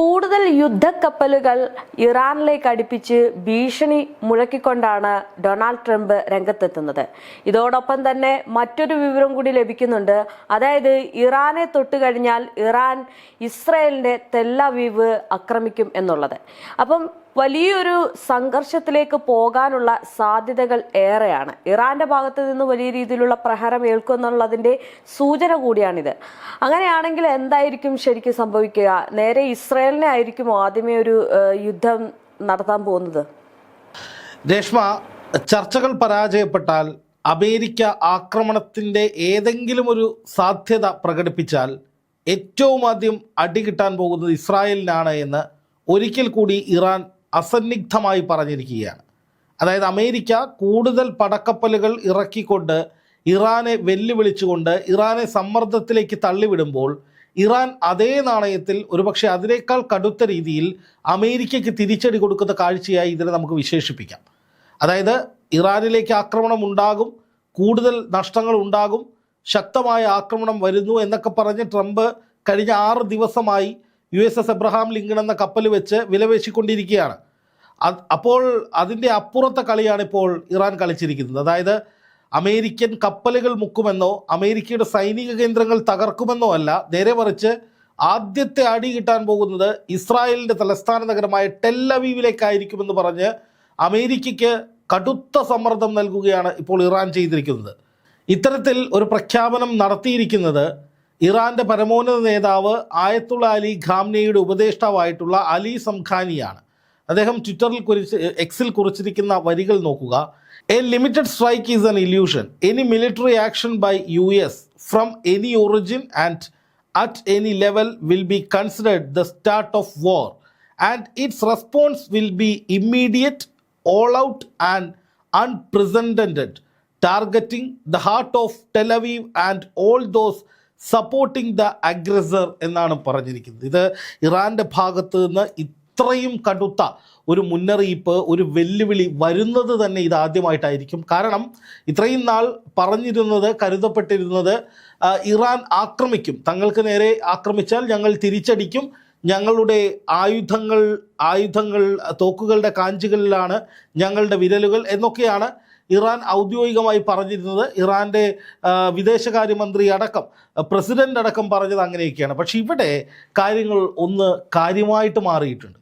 കൂടുതൽ യുദ്ധക്കപ്പലുകൾ ഇറാനിലേക്ക് അടുപ്പിച്ച് ഭീഷണി മുഴക്കിക്കൊണ്ടാണ് ഡൊണാൾഡ് ട്രംപ് രംഗത്തെത്തുന്നത്. ഇതോടൊപ്പം തന്നെ മറ്റൊരു വിവരം കൂടി ലഭിക്കുന്നുണ്ട്. അതായത് ഇറാനെ തൊട്ട് കഴിഞ്ഞാൽ ഇറാൻ ഇസ്രയേലിന്റെ തെല്ലവീവ് ആക്രമിക്കും എന്നുള്ളത്. അപ്പം വലിയൊരു സംഘർഷത്തിലേക്ക് പോകാനുള്ള സാധ്യതകൾ ഏറെയാണ്. ഇറാന്റെ ഭാഗത്ത് നിന്ന് വലിയ രീതിയിലുള്ള പ്രഹരം ഏൽക്കുമെന്നുള്ളതിന്റെ സൂചന കൂടിയാണിത്. അങ്ങനെയാണെങ്കിൽ എന്തായിരിക്കും ശരിക്കും സംഭവിക്കുക? നേരെ ഇസ്രയേലിനെ ആയിരിക്കും ആദ്യമേ ഒരു യുദ്ധം നടത്താൻ പോകുന്നത്? രേഷ്മ ചർച്ചകൾ പരാജയപ്പെട്ടാൽ അമേരിക്ക ആക്രമണത്തിന്റെ ഏതെങ്കിലും ഒരു സാധ്യത പ്രകടിപ്പിച്ചാൽ ഏറ്റവും ആദ്യം അടി കിട്ടാൻ പോകുന്നത് ഇസ്രായേലിനാണ് എന്ന് ഒരിക്കൽ കൂടി ഇറാൻ അസന്നിഗ്ധമായി പറഞ്ഞിരിക്കുകയാണ്. അതായത് അമേരിക്ക കൂടുതൽ പടക്കപ്പലുകൾ ഇറക്കിക്കൊണ്ട് ഇറാനെ വെല്ലുവിളിച്ചുകൊണ്ട് ഇറാനെ സമ്മർദ്ദത്തിലേക്ക് തള്ളിവിടുമ്പോൾ ഇറാൻ അതേ നാണയത്തിൽ ഒരുപക്ഷെ അതിനേക്കാൾ കടുത്ത രീതിയിൽ അമേരിക്കയ്ക്ക് തിരിച്ചടി കൊടുക്കുന്ന കാഴ്ചയായി ഇതിനെ നമുക്ക് വിശേഷിപ്പിക്കാം. അതായത് ഇറാനിലേക്ക് ആക്രമണം ഉണ്ടാകും കൂടുതൽ നഷ്ടങ്ങൾ ഉണ്ടാകും ശക്തമായ ആക്രമണം വരുന്നു എന്നൊക്കെ പറഞ്ഞ് ട്രംപ് കഴിഞ്ഞ ആറ് ദിവസമായി U S S Abraham Lincoln എന്ന കപ്പൽ വെച്ച് വിലവേശിക്കൊണ്ടിരിക്കുകയാണ് അപ്പോൾ അതിന്റെ അപ്പുറത്തെ കളിയാണ് ഇപ്പോൾ ഇറാൻ കളിച്ചിരിക്കുന്നത്. അതായത് അമേരിക്കൻ കപ്പലുകൾ മുക്കുമെന്നോ അമേരിക്കയുടെ സൈനിക കേന്ദ്രങ്ങൾ തകർക്കുമെന്നോ അല്ല നേരെ മറിച്ച് ആദ്യത്തെ അടി കിട്ടാൻ പോകുന്നത് ഇസ്രായേലിന്റെ തലസ്ഥാന നഗരമായ ടെല്ലവീവിലേക്കായിരിക്കുമെന്ന് പറഞ്ഞ് അമേരിക്കയ്ക്ക് കടുത്ത സമ്മർദ്ദം നൽകുകയാണ് ഇപ്പോൾ ഇറാൻ ചെയ്തിരിക്കുന്നത്. ഇത്തരത്തിൽ ഒരു പ്രഖ്യാപനം നടത്തിയിരിക്കുന്നത് ഇറാന്റെ പരമോന്നത നേതാവ് ആയത്തുള്ള അലി ഖാംനയുടെ ഉപദേഷ്ടാവായിട്ടുള്ള അലി സംഖാനിയാണ്. അദ്ദേഹം ട്വിറ്ററിൽ കുറിച്ച് എക്സിൽ കുറിച്ചിരിക്കുന്ന വരികൾ നോക്കുക. A limited strike is an illusion any military action by U S from any origin and at any level will be considered the start of war and its response will be immediate all out and unprecedented targeting the heart of Tel Aviv and all those supporting the aggressor എന്നാണ് പറഞ്ഞിരിക്കുന്നത്. ഇത് ഇറാന്റെ ഭാഗത്ത് നിന്ന് ഇത്രയും കടുത്ത ഒരു മുന്നറിയിപ്പ് ഒരു വെല്ലുവിളി വരുന്നത് തന്നെ ഇതാദ്യമായിട്ടായിരിക്കും കാരണം ഇത്രയും നാൾ പറഞ്ഞിരുന്നത് കരുതപ്പെട്ടിരുന്നത് ഇറാൻ ആക്രമിക്കും. തങ്ങൾക്ക് നേരെ ആക്രമിച്ചാൽ ഞങ്ങൾ തിരിച്ചടിക്കും. ഞങ്ങളുടെ ആയുധങ്ങൾ ആയുധങ്ങൾ തോക്കുകളുടെ കാഞ്ചുകളിലാണ് ഞങ്ങളുടെ വിരലുകൾ എന്നൊക്കെയാണ് ഇറാൻ ഔദ്യോഗികമായി പറഞ്ഞിരുന്നത് ഇറാന്റെ വിദേശകാര്യമന്ത്രി അടക്കം പ്രസിഡന്റ് അടക്കം പറഞ്ഞത് അങ്ങനെയൊക്കെയാണ്. പക്ഷെ ഇവിടെ കാര്യങ്ങൾ ഒന്ന് കാര്യമായിട്ട് മാറിയിട്ടുണ്ട്.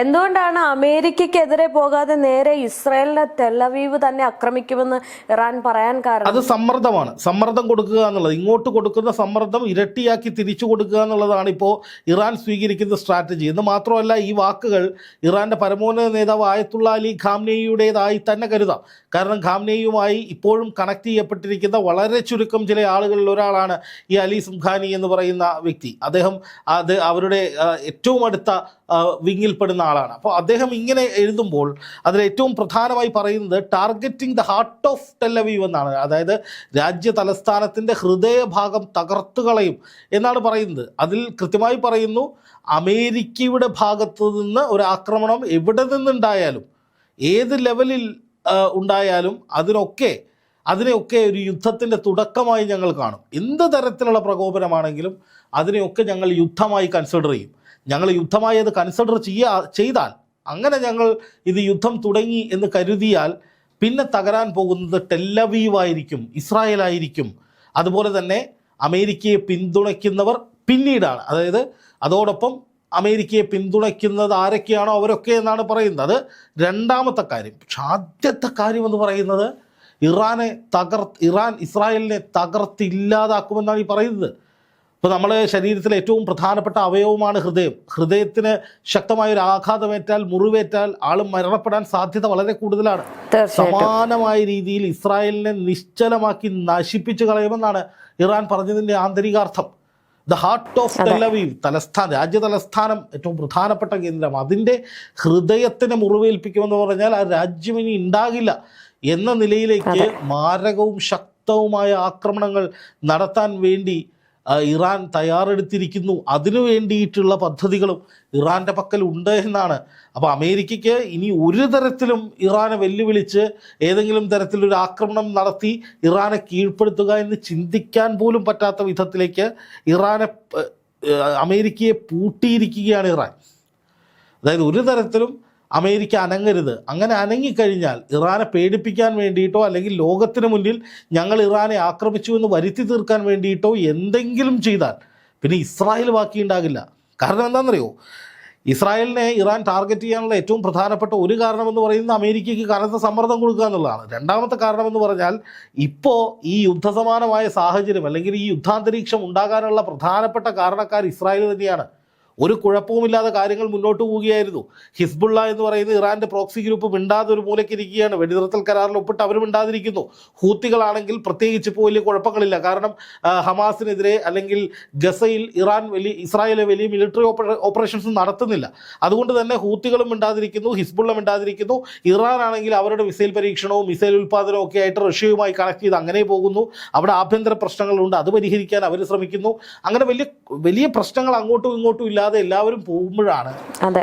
എന്തുകൊണ്ടാണ് അമേരിക്കക്കെതിരെ പോകാതെ നേരെ ഇസ്രായേലിനെ തെല്ലവീവ് തന്നെ ആക്രമിക്കുമെന്ന് ഇറാൻ പറയാൻ കാരണം? അത് സമ്മർദ്ദമാണ്. സമ്മർദ്ദം കൊടുക്കുക എന്നുള്ളത്. ഇങ്ങോട്ട് കൊടുക്കുന്ന സമ്മർദ്ദം ഇരട്ടിയാക്കി തിരിച്ചു കൊടുക്കുക എന്നുള്ളതാണ് ഇപ്പോൾ ഇറാൻ സ്വീകരിക്കുന്ന സ്ട്രാറ്റജി. എന്ന് മാത്രമല്ല ഈ വാക്കുകൾ ഇറാന്റെ പരമോന്നത നേതാവ് ആയത്തുള്ള അലി ഖാംനെയുടേതായി തന്നെ കരുതാം. കാരണം ഖാംനെയുമായി ഇപ്പോഴും കണക്ട് ചെയ്യപ്പെട്ടിരിക്കുന്ന വളരെ ചുരുക്കം ചില ആളുകളിൽ ഒരാളാണ് ഈ അലി സുഖാനി എന്ന് പറയുന്ന വ്യക്തി. അദ്ദേഹം അത് അവരുടെ ഏറ്റവും അടുത്ത ആ, വിങ്ങിൽപ്പെടുന്ന ആളാണ്. അപ്പോൾ അദ്ദേഹം ഇങ്ങനെ എഴുതുമ്പോൾ അതിൽ ഏറ്റവും പ്രധാനമായി പറയുന്നത് targeting the heart of Tel Aviv എന്നാണ്. അതായത് രാജ്യ തലസ്ഥാനത്തിന്റെ ഹൃദയഭാഗം തകർത്തു കളയും എന്നാണ് പറയുന്നത്. അതിൽ കൃത്യമായി പറയുന്നു അമേരിക്കയുടെ ഭാഗത്തു നിന്ന് ഒരു ആക്രമണം എവിടെ നിന്നുണ്ടായാലും ഏത് ലെവലിൽ ഉണ്ടായാലും അതിനൊക്കെ അതിനെയൊക്കെ ഒരു യുദ്ധത്തിന്റെ തുടക്കമായി ഞങ്ങൾ കാണും. എന്ത് തരത്തിലുള്ള പ്രകോപനമാണെങ്കിലും അതിനെയൊക്കെ ഞങ്ങൾ യുദ്ധമായി കൺസിഡർ ചെയ്യും. ഞങ്ങൾ യുദ്ധമായി അത് കൺസിഡർ ചെയ്യാ ചെയ്താൽ അങ്ങനെ ഞങ്ങൾ ഇത് യുദ്ധം തുടങ്ങി എന്ന് കരുതിയാൽ പിന്നെ തകരാൻ പോകുന്നത് ടെല്ലവീവായിരിക്കും ഇസ്രായേലായിരിക്കും. അതുപോലെ തന്നെ അമേരിക്കയെ പിന്തുണയ്ക്കുന്നവർ പിന്നീടാണ്. അതായത് അതോടൊപ്പം അമേരിക്കയെ പിന്തുണയ്ക്കുന്നത് ആരൊക്കെയാണോ അവരൊക്കെ എന്നാണ് പറയുന്നത്. രണ്ടാമത്തെ കാര്യം. പക്ഷെ ആദ്യത്തെ കാര്യം എന്ന് പറയുന്നത് ഇറാനെ തകർ ഇറാൻ ഇസ്രായേലിനെ തകർത്തില്ലാതാക്കുമെന്നാണ് ഈ പറയുന്നത്. ഇപ്പോൾ നമ്മളെ ശരീരത്തിലെ ഏറ്റവും പ്രധാനപ്പെട്ട അവയവമാണ് ഹൃദയം. ഹൃദയത്തിന് ശക്തമായ ഒരു ആഘാതമേറ്റാൽ മുറിവേറ്റാൽ ആൾ മരണപ്പെടാൻ സാധ്യത വളരെ കൂടുതലാണ്. സമാനമായ രീതിയിൽ ഇസ്രായേലിനെ നിശ്ചലമാക്കി നശിപ്പിച്ചു കളയുമെന്നാണ് ഇറാൻ പറഞ്ഞതിന്റെ ആന്തരികാർത്ഥം. The heart of Tel Aviv തലസ്ഥാനം രാജ്യ തലസ്ഥാനം ഏറ്റവും പ്രധാനപ്പെട്ട കേന്ദ്രം. അതിന്റെ ഹൃദയത്തിനെ മുറിവേൽപ്പിക്കുമെന്ന് പറഞ്ഞാൽ ആ രാജ്യം ഇനി ഉണ്ടാകില്ല എന്ന നിലയിലേക്ക് മാരകവും ശക്തവുമായ ആക്രമണങ്ങൾ നടത്താൻ വേണ്ടി ഇറാൻ തയ്യാറെടുത്തിരിക്കുന്നു. അതിനു വേണ്ടിയിട്ടുള്ള പദ്ധതികളും ഇറാന്റെ പക്കൽ ഉണ്ട് എന്നാണ്. അപ്പോൾ അമേരിക്കയ്ക്ക് ഇനി ഒരു തരത്തിലും ഇറാനെ വെല്ലുവിളിച്ച് ഏതെങ്കിലും തരത്തിലൊരു ആക്രമണം നടത്തി ഇറാനെ കീഴ്പ്പെടുത്തുക എന്ന് ചിന്തിക്കാൻ പോലും പറ്റാത്ത വിധത്തിലേക്ക് ഇറാനെ അമേരിക്കയെ പൂട്ടിയിരിക്കുകയാണ് ഇറാൻ. അതായത് ഒരു തരത്തിലും അമേരിക്ക അനങ്ങരുത്. അങ്ങനെ അനങ്ങിക്കഴിഞ്ഞാൽ ഇറാനെ പേടിപ്പിക്കാൻ വേണ്ടിയിട്ടോ അല്ലെങ്കിൽ ലോകത്തിന് മുന്നിൽ ഞങ്ങൾ ഇറാനെ ആക്രമിച്ചു എന്ന് വരുത്തി തീർക്കാൻ വേണ്ടിയിട്ടോ എന്തെങ്കിലും ചെയ്താൽ പിന്നെ ഇസ്രായേൽ ബാക്കിയുണ്ടാകില്ല കാരണം എന്താണെന്നറിയോ? ഇസ്രായേലിനെ ഇറാൻ ടാർഗറ്റ് ചെയ്യാനുള്ള ഏറ്റവും പ്രധാനപ്പെട്ട ഒരു കാരണമെന്ന് പറയുന്നത് അമേരിക്കയ്ക്ക് കനത്ത സമ്മർദ്ദം കൊടുക്കുക എന്നുള്ളതാണ്. രണ്ടാമത്തെ കാരണമെന്ന് പറഞ്ഞാൽ ഇപ്പോൾ ഈ യുദ്ധസമാനമായ സാഹചര്യം അല്ലെങ്കിൽ ഈ യുദ്ധാന്തരീക്ഷം ഉണ്ടാകാനുള്ള പ്രധാനപ്പെട്ട കാരണക്കാർ ഇസ്രായേൽ തന്നെയാണ്. ഒരു കുഴപ്പവുമില്ലാതെ കാര്യങ്ങൾ മുന്നോട്ട് പോവുകയായിരുന്നു. ഹിസ്ബുള്ള എന്ന് പറയുന്ന ഇറാന്റെ പ്രോക്സി ഗ്രൂപ്പ് മിണ്ടാതെ ഒരു മൂലക്കിരിക്കുകയാണ് വെടിനിർത്തൽ കരാറിൽ ഒപ്പിട്ട് അവരും മിണ്ടാതിരിക്കുന്നു. ഹൂത്തികളാണെങ്കിൽ പ്രത്യേകിച്ച് ഇപ്പോൾ വലിയ കുഴപ്പങ്ങളില്ല. കാരണം ഹമാസിനെതിരെ അല്ലെങ്കിൽ ഗസയിൽ ഇറാൻ വലിയ ഇസ്രായേലെ വലിയ മിലിറ്ററി ഓപ്പറേഷൻസ് നടത്തുന്നില്ല. അതുകൊണ്ട് തന്നെ ഹൂത്തികളും മിണ്ടാതിരിക്കുന്നു ഹിസ്ബുള്ള മിണ്ടാതിരിക്കുന്നു. ഇറാൻ ആണെങ്കിൽ അവരുടെ മിസൈൽ പരീക്ഷണവും മിസൈൽ ഉൽപ്പാദനവും ഒക്കെ ആയിട്ട് റഷ്യയുമായി കണക്ട് ചെയ്ത് അങ്ങനെ പോകുന്നു. അവിടെ ആഭ്യന്തര പ്രശ്നങ്ങളുണ്ട്. അത് പരിഹരിക്കാൻ അവർ ശ്രമിക്കുന്നു. അങ്ങനെ വലിയ വലിയ പ്രശ്നങ്ങൾ അങ്ങോട്ടും ഇങ്ങോട്ടും ഇല്ലാതെ എല്ലാവരും പോകുമ്പോഴാണ്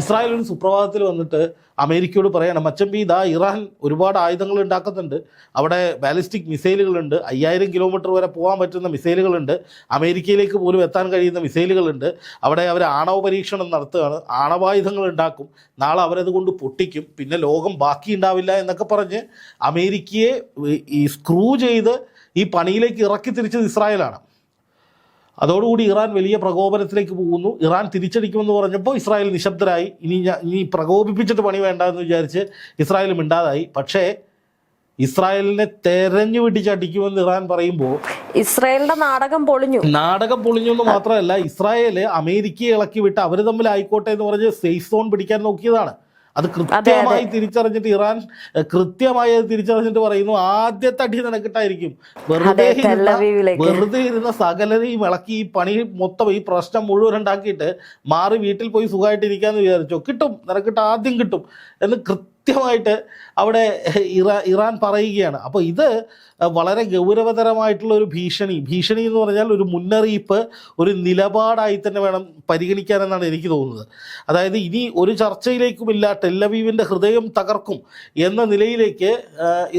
ഇസ്രായേൽ ഒരു സുപ്രഭാതത്തിൽ വന്നിട്ട് അമേരിക്കയോട് പറയണം മച്ചമ്പി ഇതാ ഇറാൻ ഒരുപാട് ആയുധങ്ങൾ ഉണ്ടാക്കുന്നുണ്ട്. അവിടെ ബാലിസ്റ്റിക് മിസൈലുകളുണ്ട്. അയ്യായിരം കിലോമീറ്റർ വരെ പോകാൻ പറ്റുന്ന മിസൈലുകളുണ്ട്. അമേരിക്കയിലേക്ക് പോലും എത്താൻ കഴിയുന്ന മിസൈലുകളുണ്ട്. അവിടെ അവർ ആണവ പരീക്ഷണം നടത്തുകയാണ്. ആണവായുധങ്ങൾ ഉണ്ടാക്കും. നാളെ അവരത് കൊണ്ട് പൊട്ടിക്കും. പിന്നെ ലോകം ബാക്കി ഉണ്ടാവില്ല എന്നൊക്കെ പറഞ്ഞ് അമേരിക്കയെ ഈ സ്ക്രൂ ചെയ്ത് ഈ പണിയിലേക്ക് ഇറക്കി തിരിച്ചത് ഇസ്രായേലാണ്. അതോടുകൂടി ഇറാൻ വലിയ പ്രകോപനത്തിലേക്ക് പോകുന്നു. ഇറാൻ തിരിച്ചടിക്കുമെന്ന് പറഞ്ഞപ്പോൾ ഇസ്രായേൽ നിശബ്ദരായി. ഇനി ഇനി പ്രകോപിപ്പിച്ചിട്ട് പണി വേണ്ട എന്ന് വിചാരിച്ച് ഇസ്രായേൽ മിണ്ടാതായി. പക്ഷേ ഇസ്രായേലിനെ തെരഞ്ഞു പിടിച്ചടിക്കുമെന്ന് ഇറാൻ പറയുമ്പോൾ ഇസ്രായേലിന്റെ നാടകം പൊളിഞ്ഞു. നാടകം പൊളിഞ്ഞു എന്ന് മാത്രമല്ല ഇസ്രായേൽ അമേരിക്കയെ ഇളക്കി വിട്ട് അവർ തമ്മിൽ ആയിക്കോട്ടെ എന്ന് പറഞ്ഞ് സേഫ് സോൺ പിടിക്കാൻ നോക്കിയതാണ്. അത് കൃത്യമായി തിരിച്ചറിഞ്ഞിട്ട് ഇറാൻ കൃത്യമായി അത് തിരിച്ചറിഞ്ഞിട്ട് പറയുന്നു ആദ്യത്തെ അടി നിനക്കിട്ടായിരിക്കും. വെറുതെ. വെറുതെ ഇരുന്ന സകലരെയും ഇളക്കി ഈ പണി മൊത്തം ഈ പ്രശ്നം മുഴുവൻ ഉണ്ടാക്കിയിട്ട് മാറി വീട്ടിൽ പോയി സുഖമായിട്ട് ഇരിക്കാന്ന് വിചാരിച്ചോ? കിട്ടും നിനക്കിട്ട് ആദ്യം കിട്ടും എന്ന് കൃത്യമായിട്ട് അവിടെ ഇറാ ഇറാൻ പറയുകയാണ്. അപ്പോൾ ഇത് വളരെ ഗൗരവതരമായിട്ടുള്ള ഒരു ഭീഷണി. ഭീഷണി എന്ന് പറഞ്ഞാൽ ഒരു മുന്നറിയിപ്പ് ഒരു നിലപാടായി തന്നെ വേണം പരിഗണിക്കാനെന്നാണ് എനിക്ക് തോന്നുന്നത്. അതായത് ഇനി ഒരു ചർച്ചയിലേക്കുമില്ല ടെല്ലവീവിന്റെ ഹൃദയം തകർക്കും എന്ന നിലയിലേക്ക്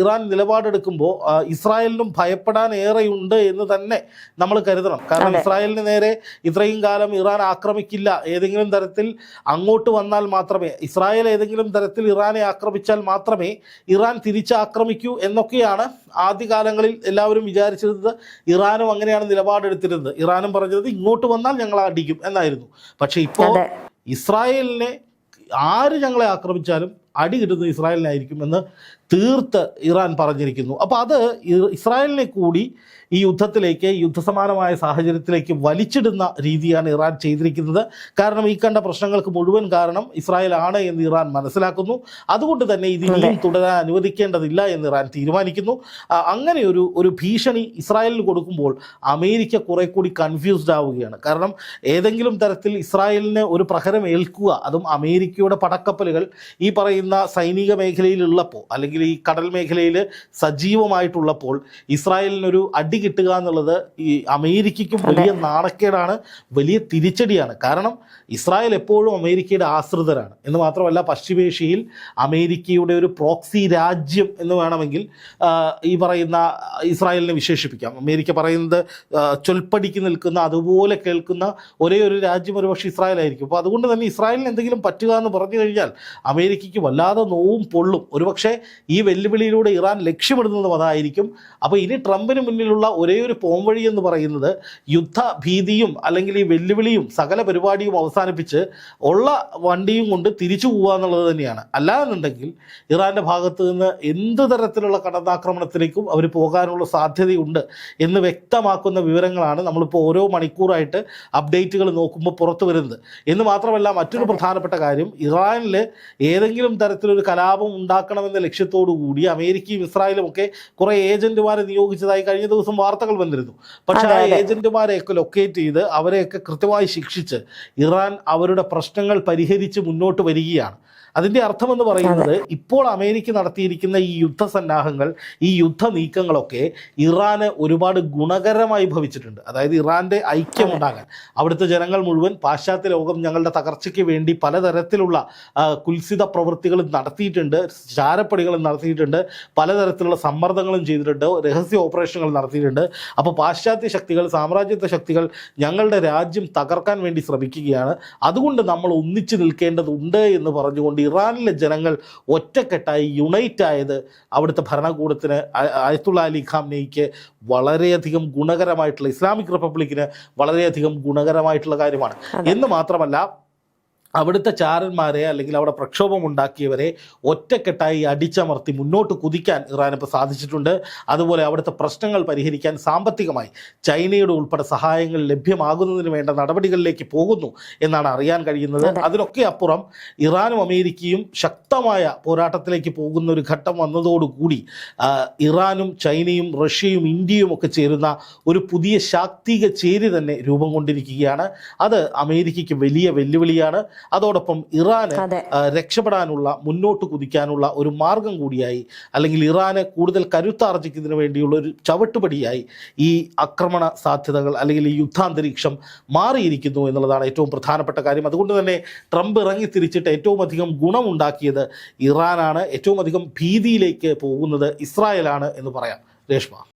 ഇറാൻ നിലപാടെടുക്കുമ്പോൾ ഇസ്രായേലിനും ഭയപ്പെടാൻ ഏറെയുണ്ട് എന്ന് തന്നെ നമ്മൾ കരുതണം. കാരണം ഇസ്രായേലിന് നേരെ ഇത്രയും കാലം ഇറാൻ ആക്രമിക്കില്ല. ഏതെങ്കിലും തരത്തിൽ അങ്ങോട്ട് വന്നാൽ മാത്രമേ ഇസ്രായേൽ ഏതെങ്കിലും തരത്തിൽ ഇറാനെ ആക്രമിച്ചാൽ മാത്രമേ ഇറാൻ തിരിച്ചാക്രമിക്കൂ എന്നൊക്കെയാണ് ആദ്യകാലങ്ങളിൽ എല്ലാവരും വിചാരിച്ചിരുന്നത്. ഇറാനും അങ്ങനെയാണ് നിലപാടെടുത്തിരുന്നത്. ഇറാനും പറഞ്ഞത് ഇങ്ങോട്ട് വന്നാൽ ഞങ്ങൾ അടിക്കും എന്നായിരുന്നു. പക്ഷെ ഇപ്പോൾ ഇസ്രായേലിനെ ആര് ഞങ്ങളെ ആക്രമിച്ചാലും അടി കിട്ടുന്നത് ഇസ്രായേലിനായിരിക്കും എന്ന് തീർത്ത് ഇറാൻ പറഞ്ഞിരിക്കുന്നു. അപ്പോൾ അത് ഇസ്രായേലിനെ കൂടി ഈ യുദ്ധത്തിലേക്ക് യുദ്ധസമാനമായ സാഹചര്യത്തിലേക്ക് വലിച്ചിടുന്ന രീതിയാണ് ഇറാൻ ചെയ്തിരിക്കുന്നത്. കാരണം ഈ കണ്ട പ്രശ്നങ്ങൾക്ക് മുഴുവൻ കാരണം ഇസ്രായേൽ ആണ് എന്ന് ഇറാൻ മനസ്സിലാക്കുന്നു. അതുകൊണ്ട് തന്നെ ഇത് ഇനിയും തുടരാൻ അനുവദിക്കേണ്ടതില്ല എന്ന് ഇറാൻ തീരുമാനിക്കുന്നു. അങ്ങനെ ഒരു ഒരു ഭീഷണി ഇസ്രായേലിന് കൊടുക്കുമ്പോൾ അമേരിക്ക കുറെ കൂടി കൺഫ്യൂസ്ഡ് ആവുകയാണ്. കാരണം ഏതെങ്കിലും തരത്തിൽ ഇസ്രായേലിന് ഒരു പ്രഹരം ഏൽക്കുക അതും അമേരിക്കയുടെ പടക്കപ്പലുകൾ ഈ പറയുന്ന സൈനിക മേഖലയിലുള്ളപ്പോൾ അല്ലെങ്കിൽ ഈ കടൽ മേഖലയിൽ സജീവമായിട്ടുള്ളപ്പോൾ ഇസ്രായേലിനൊരു അടി കിട്ടുക എന്നുള്ളത് ഈ അമേരിക്കയ്ക്കും വലിയ നാണക്കേടാണ് വലിയ തിരിച്ചടിയാണ്. കാരണം ഇസ്രായേൽ എപ്പോഴും അമേരിക്കയുടെ ആശ്രിതരാണ്. എന്ന് മാത്രമല്ല പശ്ചിമേഷ്യയിൽ അമേരിക്കയുടെ ഒരു പ്രോക്സി രാജ്യം എന്ന് വേണമെങ്കിൽ ഈ പറയുന്ന ഇസ്രായേലിനെ വിശേഷിപ്പിക്കാം. അമേരിക്ക പറയുന്നത് ചൊൽപ്പടിക്ക് നിൽക്കുന്ന അതുപോലെ കേൾക്കുന്ന ഒരേ ഒരു രാജ്യം ഒരുപക്ഷെ ഇസ്രായേൽ ആയിരിക്കും അപ്പോൾ അതുകൊണ്ട് തന്നെ ഇസ്രായേലിന് എന്തെങ്കിലും പറ്റുക എന്ന് പറഞ്ഞു കഴിഞ്ഞാൽ അമേരിക്കയ്ക്ക് വല്ലാതെ നോവും പൊള്ളും. ഒരുപക്ഷെ ഈ വെല്ലുവിളിയിലൂടെ ഇറാൻ ലക്ഷ്യമിടുന്നതും അതായിരിക്കും. അപ്പോൾ ഇനി ട്രംപിന് മുന്നിലുള്ള ഒരേ ഒരു പോംവഴി എന്ന് പറയുന്നത് യുദ്ധ ഭീതിയും അല്ലെങ്കിൽ ഈ വെല്ലുവിളിയും സകല പരിപാടിയും അവസാനിപ്പിച്ച് ഉള്ള വണ്ടിയും കൊണ്ട് തിരിച്ചു പോകുക എന്നുള്ളത് തന്നെയാണ്. അല്ലാന്നുണ്ടെങ്കിൽ ഇറാന്റെ ഭാഗത്ത് നിന്ന് എന്ത് തരത്തിലുള്ള കടന്നാക്രമണത്തിലേക്കും അവർ പോകാനുള്ള സാധ്യതയുണ്ട് എന്ന് വ്യക്തമാക്കുന്ന വിവരങ്ങളാണ് നമ്മളിപ്പോൾ ഓരോ മണിക്കൂറായിട്ട് അപ്ഡേറ്റുകൾ നോക്കുമ്പോൾ പുറത്തു വരുന്നത്. എന്ന് മാത്രമല്ല മറ്റൊരു പ്രധാനപ്പെട്ട കാര്യം ഇറാനിൽ ഏതെങ്കിലും തരത്തിലൊരു കലാപം ഉണ്ടാക്കണമെന്ന ലക്ഷ്യത്തോടു കൂടി അമേരിക്കയും ഇസ്രായേലും ഒക്കെ കുറേ ഏജന്റുമാരെ നിയോഗിച്ചതായി കഴിഞ്ഞ ദിവസം വാർത്തകൾ വന്നിരുന്നു. പക്ഷെ ആ ഏജന്റുമാരെ ഒക്കെ ലൊക്കേറ്റ് ചെയ്ത് അവരെയൊക്കെ കൃത്യമായി ശിക്ഷിച്ച് ഇറാൻ അവരുടെ പ്രശ്നങ്ങൾ പരിഹരിച്ച് മുന്നോട്ട് വരികയാണ്. അതിന്റെ അർത്ഥം എന്ന് പറയുന്നത് ഇപ്പോൾ അമേരിക്ക നടത്തിയിരിക്കുന്ന ഈ യുദ്ധ സന്നാഹങ്ങൾ ഈ യുദ്ധ നീക്കങ്ങളൊക്കെ ഇറാന് ഒരുപാട് ഗുണകരമായി ഭവിച്ചിട്ടുണ്ട്. അതായത് ഇറാന്റെ ഐക്യം ഉണ്ടാകാൻ അവിടുത്തെ ജനങ്ങൾ മുഴുവൻ പാശ്ചാത്യ ലോകം ഞങ്ങളുടെ തകർച്ചയ്ക്ക് വേണ്ടി പലതരത്തിലുള്ള കുൽസിത പ്രവൃത്തികൾ നടത്തിയിട്ടുണ്ട് ചാരപ്പണികൾ നടത്തിയിട്ടുണ്ട് പലതരത്തിലുള്ള സമ്മർദ്ദങ്ങളും ചെയ്തിട്ടുണ്ട് രഹസ്യ ഓപ്പറേഷനുകൾ നടത്തിയിട്ടുണ്ട്. അപ്പോൾ പാശ്ചാത്യ ശക്തികൾ സാമ്രാജ്യത്വ ശക്തികൾ ഞങ്ങളുടെ രാജ്യം തകർക്കാൻ വേണ്ടി ശ്രമിക്കുകയാണ്. അതുകൊണ്ട് നമ്മൾ ഒന്നിച്ചു നിൽക്കേണ്ടതുണ്ട് എന്ന് പറഞ്ഞുകൊണ്ട് ഇറാനിലെ ജനങ്ങൾ ഒറ്റക്കെട്ടായി യുണൈറ്റ് ആയത് അവിടുത്തെ ഭരണകൂടത്തിന് അയത്തുള്ള അലി ഖാംനെയ്ക്ക് വളരെയധികം ഗുണകരമായിട്ടുള്ള ഇസ്ലാമിക് റിപ്പബ്ലിക്കിന് വളരെയധികം ഗുണകരമായിട്ടുള്ള കാര്യമാണ്. എന്ന് മാത്രമല്ല അവിടുത്തെ ചാരന്മാരെ അല്ലെങ്കിൽ അവിടെ പ്രക്ഷോഭം ഉണ്ടാക്കിയവരെ ഒറ്റക്കെട്ടായി അടിച്ചമർത്തി മുന്നോട്ട് കുതിക്കാൻ ഇറാൻ ഇപ്പോൾ സാധിച്ചിട്ടുണ്ട്. അതുപോലെ അവിടുത്തെ പ്രശ്നങ്ങൾ പരിഹരിക്കാൻ സാമ്പത്തികമായി ചൈനയുടെ ഉൾപ്പെടെ സഹായങ്ങൾ ലഭ്യമാകുന്നതിന് വേണ്ട നടപടികളിലേക്ക് പോകുന്നു എന്നാണ് അറിയാൻ കഴിയുന്നത്. അതിനൊക്കെ അപ്പുറം ഇറാനും അമേരിക്കയും ശക്തമായ പോരാട്ടത്തിലേക്ക് പോകുന്ന ഒരു ഘട്ടം വന്നതോടുകൂടി ഇറാനും ചൈനയും റഷ്യയും ഇന്ത്യയും ഒക്കെ ചേരുന്ന ഒരു പുതിയ ശാക്തിക ചേരി തന്നെ രൂപം കൊണ്ടിരിക്കുകയാണ്. അത് അമേരിക്കയ്ക്ക് വലിയ വെല്ലുവിളിയാണ്. അതോടൊപ്പം ഇറാന് രക്ഷപ്പെടാനുള്ള മുന്നോട്ട് കുതിക്കാനുള്ള ഒരു മാർഗം കൂടിയായി അല്ലെങ്കിൽ ഇറാന് കൂടുതൽ കരുത്താർജിക്കുന്നതിന് വേണ്ടിയുള്ള ഒരു ചവിട്ടുപടിയായി ഈ ആക്രമണ സാധ്യതകൾ അല്ലെങ്കിൽ ഈ യുദ്ധാന്തരീക്ഷം മാറിയിരിക്കുന്നു എന്നുള്ളതാണ് ഏറ്റവും പ്രധാനപ്പെട്ട കാര്യം. അതുകൊണ്ട് തന്നെ ട്രംപ് ഇറങ്ങി തിരിച്ചിട്ട് ഏറ്റവും അധികം ഗുണമുണ്ടാക്കിയത് ഇറാനാണ്. ഏറ്റവും അധികം ഭീതിയിലേക്ക് പോകുന്നത് ഇസ്രായേലാണ് എന്ന് പറയാം. രേഷ്മ.